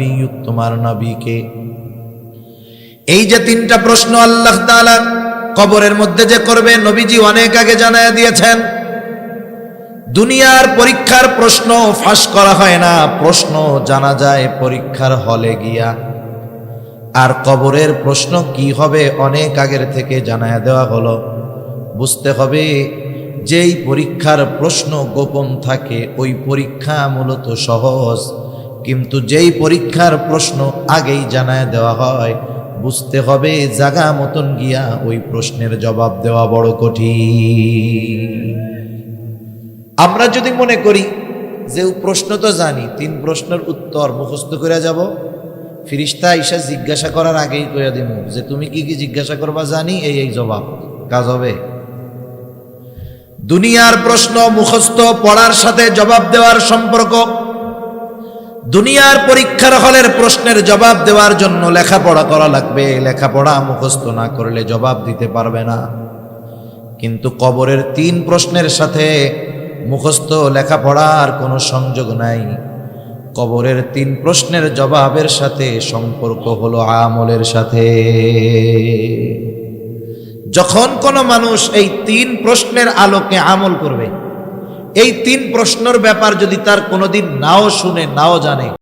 নবী তোমার নবীকে। এই যে তিনটা প্রশ্ন আল্লাহ তাআলা কবরের মধ্যে যে করবে, নবীজি অনেক আগে জানায় দিয়েছেন। দুনিয়ার পরীক্ষার প্রশ্ন ফাঁস করা হয় না, প্রশ্ন জানা যায় পরীক্ষার হলে গিয়া। আর কবরের প্রশ্ন কি হবে অনেক আগের থেকে জানায় দেওয়া হলো। বুঝতে হবে, যেই পরীক্ষার প্রশ্ন গোপন থাকে, ওই পরীক্ষা মূলত সহজ। কিন্তু যেই পরীক্ষার প্রশ্ন আগেই জানায় দেওয়া হয়, বুঝতে হবে জাগা মতন গিয়া ওই প্রশ্নের জবাব দেওয়া বড় কঠিন। আমরা যদি মনে করি যে প্রশ্ন তো জানি, তিন প্রশ্নের উত্তর মুখস্থ করে যাব, ফিরিস্তা ঈশা জিজ্ঞাসা করার আগেই কইয়া দিব যে তুমি কি কি জিজ্ঞাসা করবা জানি, এই এই জবাব, কাজ হবে। দুনিয়ার প্রশ্ন মুখস্থ পড়ার সাথে জবাব দেওয়ার সম্পর্ক দুনিয়ার পরীক্ষার হলের প্রশ্নের জবাব দেওয়ার জন্য লেখাপড়া করা লাগবে। লেখাপড়া মুখস্থ না করলে জবাব দিতে পারবে না। কিন্তু কবরের তিন প্রশ্নের সাথে মুখস্থ লেখাপড়ার কোনো সংযোগ নাই। কবরের তিন প্রশ্নের জবাবের সাথে সম্পর্ক হলো আমলের সাথে। যখন কোনো মানুষ এই তিন প্রশ্নের আলোকে আমল করবে এই তিন প্রশ্নের ব্যাপার যদি তার কোনোদিন নাও শুনে নাও জানে।